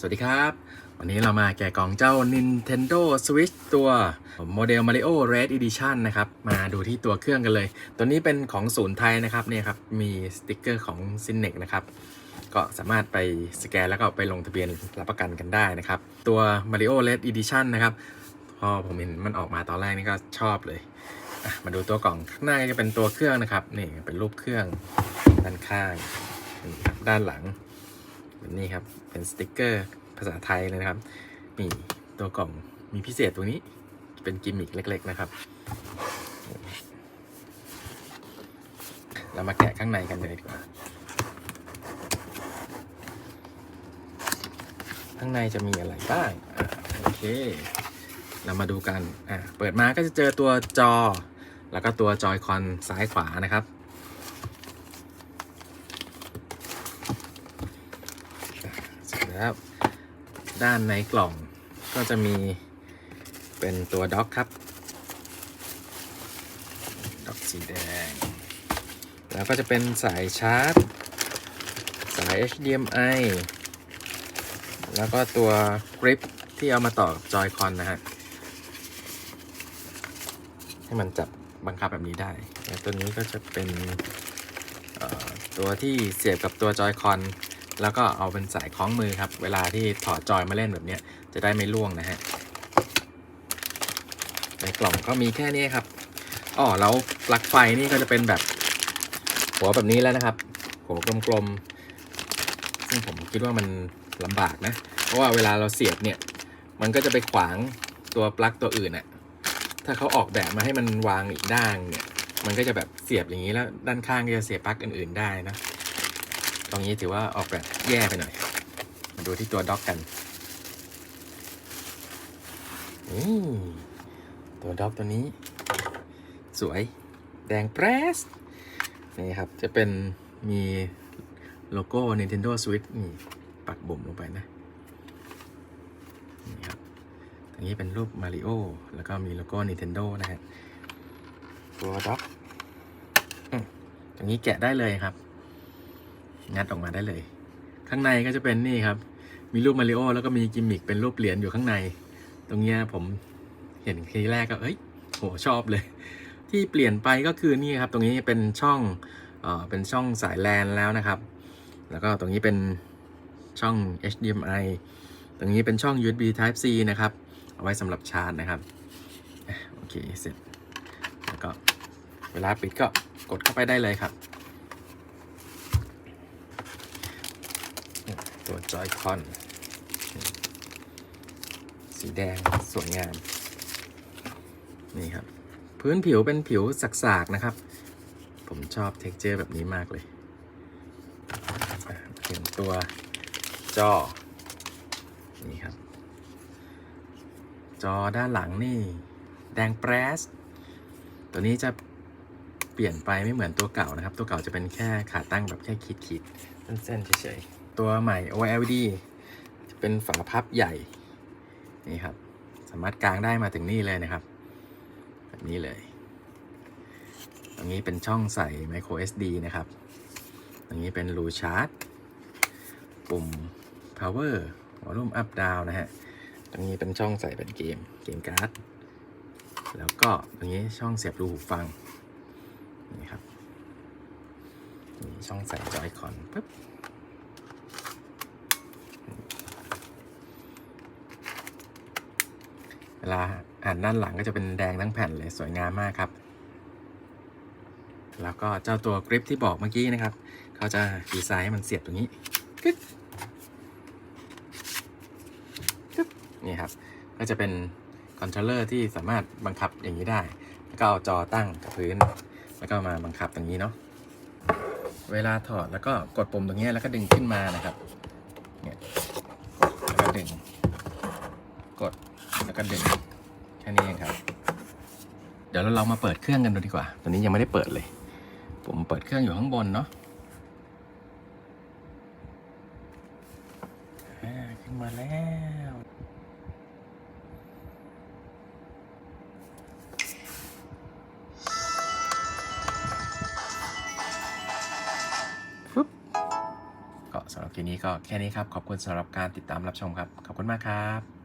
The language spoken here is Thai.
สวัสดีครับ วันนี้เรามาแกะกล่องเจ้า Nintendo Switch ตัวโมเดล Mario Red Edition นะครับ มาดูที่ตัวเครื่องกันเลย ตัวนี้เป็นของศูนย์ไทยนะครับเนี่ยครับ มีสติกเกอร์ของ c i n e x นะครับ ก็สามารถไปสแกนแล้วก็ไปลงทะเบียนรับประกันกันได้นะครับ ตัว Mario Red Edition นะครับ พอผมเห็นมันออกมาตอนแรกนี่ก็ชอบเลย มาดูตัวกล่องข้างหน้าก็จะเป็นตัวเครื่องนะครับ นี่เป็นรูปเครื่องด้านข้างด้านหลัง นี้ครับ เป็นสติกเกอร์ภาษาไทยเลยนะครับนี่ตัวกล่องมีพิเศษตรงนี้ เป็นกิมมิคเล็ก ๆ นะครับ เรามาแกะข้างในกันเลยดีกว่า ข้างในจะมีอะไรบ้างอโอเค เรามาดูกัน อะเปิดมาก็จะเจอตัวจอ แล้วก็ตัวจอยคอนซ้ายขวานะครับ เสร็จแล้วด้านในกล่องก็จะมีเป็นตัวด็อกครับ ด็อกสีแดง แล้วก็จะเป็นสายชาร์จ สาย HDMI แล้วก็ตัวกริปที่เอามาต่อกับจอยคอนนะฮะ ให้มันจับบังคับแบบนี้ได้ แล้วตัวนี้ก็จะเป็นตัวที่เสียบกับตัวจอยคอน แล้วก็เอาเป็นสายคล้องมือครับ เวลาที่ถอดจอยมาเล่นแบบนี้จะได้ไม่ล่วงนะฮะในกล่องก็มีแค่นี้ครับอ๋อแล้วปลั๊กไฟนี่ก็จะเป็นแบบ หัวแบบนี้แล้วนะครับ หัวกลมๆซึ่งผมคิดว่ามันลำบากนะ เพราะว่าเวลาเราเสียบเนี่ย มันก็จะไปขวางตัวปลั๊กตัวอื่นอะถ้าเขาออกแบบมาให้มันวางอีกด้านเนี่ย มันก็จะแบบเสียบอย่างนี้แล้วด้านข้างก็จะเสียบปลั๊กอื่น ๆ ได้นะ ตรงนี้ถือว่าออกแบบแย่ไปหน่อย มาดูที่ตัวด็อกกันนี่ตัวด็อกตัวนี้ สวยแดงแปรสนี่ครับ จะเป็นมีโลโก้ Nintendo Switch นี่ปักบ่มลงไปนะ นี่ครับตรงนี้เป็นรูปมาริโอแล้วก็มีโลโก้ Nintendo นะฮะตัวด็อกตรงนี้แกะได้เลยครับ งัดออกมาได้เลย ข้างในก็จะเป็นนี่ครับ มีรูปมาริโอแล้วก็มีกิมมิคเป็นรูปเหรียญอยู่ข้างใน ตรงเนี้ยผมเห็นทีแรกก็เอ้ยโหชอบเลย ที่เปลี่ยนไปก็คือนี่ครับ ตรงนี้เป็นช่องเอ่อเป็นช่องสายแลนแล้วนะครับ แล้วก็ตรงนี้เป็นช่อง HDMI ตรงนี้เป็นช่อง USB Type C นะครับ เอาไว้สำหรับชาร์จนะครับ โอเค เสร็จ แล้วก็เวลาปิดก็กดเข้าไปได้เลยครับ ตัว จอยคอน สีแดงสวยงาม นี่ครับ พื้นผิวเป็นผิวสักๆนะครับ ผมชอบเท็กเจอร์แบบนี้มากเลยอะเห็นตัวจอ นี่ครับ จอด้านหลังนี่ แดงแปรสตัวนี้จะเปลี่ยนไปไม่เหมือนตัวเก่านะครับ ตัวเก่าจะเป็นแค่ขาตั้งแบบแค่ขีดๆเส้นๆเฉยๆ ตัวใหม่ OLED จะเป็นฝาพับใหญ่ นี่ครับ สามารถกางได้มาถึงนี่เลยนะครับ แบบนี้เลย ตรงนี้เป็นช่องใส่ micro SD นะครับ ตรงนี้เป็นรูชาร์จ ปุ่ม power volume up down นะฮะ ตรงนี้เป็นช่องใส่เป็นเกม เกมการ์ด แล้วก็ตรงนี้ช่องเสียบรูหูฟัง นี่ครับ นี่ช่องใส่จอยคอนปึ๊บ เวลาอ่านด้านหลังก็จะเป็นแดงทั้งแผ่นเลยสวยงามมากครับ แล้วก็เจ้าตัวกริปที่บอกเมื่อกี้นะครับ เขาจะดีไซน์ให้มันเสียบตรงนี้กึ๊ดกึ๊บนี่ครับ ก็จะเป็นคอนโทรลเลอร์ที่สามารถบังคับอย่างนี้ได้ แล้วก็เอาจอตั้งกับพื้น แล้วก็มาบังคับตรงนี้เนาะเวลาถอดแล้วก็กดปุ่มตรงนี้แล้วก็ดึงขึ้นมานะครับ เนี่ย แล้วก็ดึง กด แล้วก็ดึงแค่นี้เองครับ เดี๋ยวเราลองมาเปิดเครื่องกันดูดีกว่า ตอนนี้ยังไม่ได้เปิดเลย ผมเปิดเครื่องอยู่ข้างบนเนาะอ่าขึ้นมาแล้วฟึบก็สำหรับคลิปทีนี้ก็แค่นี้ครับ ขอบคุณสำหรับการติดตามรับชมครับ ขอบคุณมากครับ